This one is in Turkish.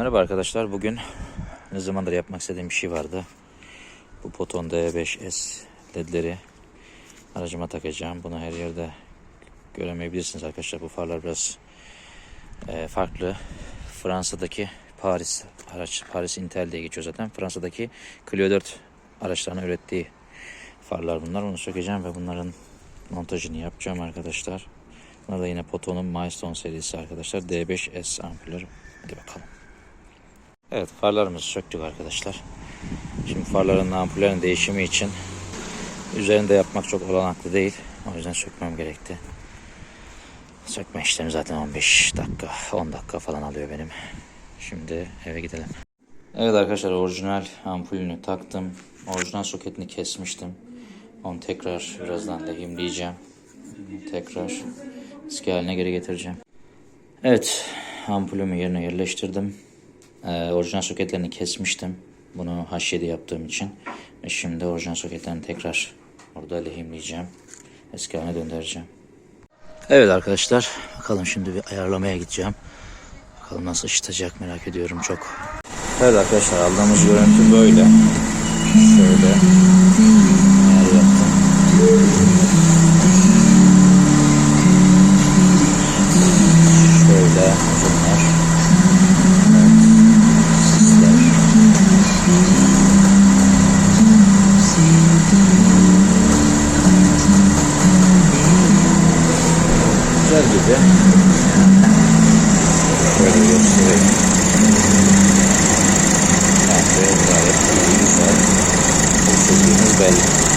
Merhaba arkadaşlar. Bugün ne zamandır yapmak istediğim bir şey vardı. Bu Poton D5S ledleri aracıma takacağım. Bunu her yerde göremeyebilirsiniz arkadaşlar. Bu farlar biraz e, farklı. Fransa'daki Paris araç Paris Intel diye geçiyor zaten. Fransa'daki Clio 4 araçlarına ürettiği farlar bunlar. Onu sökeceğim ve bunların montajını yapacağım arkadaşlar. Bunlar da yine Poton'un Milestone serisi arkadaşlar. D5S ampuller. Hadi bakalım. Evet farlarımızı söktük arkadaşlar. Şimdi farların ampullerin değişimi için üzerinde yapmak çok olanaklı değil. O yüzden sökmem gerekti. Sökme işlemi zaten 15 dakika 10 dakika falan alıyor benim. Şimdi eve gidelim. Evet arkadaşlar orijinal ampulünü taktım. Orijinal soketini kesmiştim. Onu tekrar birazdan lehimleyeceğim. Tekrar eski haline geri getireceğim. Evet ampulümü yerine yerleştirdim. Ee, orijinal soketlerini kesmiştim. Bunu H7 yaptığım için. Ve şimdi orijinal soketlerini tekrar orada lehimleyeceğim. Eski haline döndüreceğim. Evet arkadaşlar. Bakalım şimdi bir ayarlamaya gideceğim. Bakalım nasıl ışıtacak merak ediyorum çok. Evet arkadaşlar aldığımız görüntü böyle. Şöyle. Ayar yaptım. Gördüğünüz gibi böyle göstereyim. Kahveye gayet iyi belli.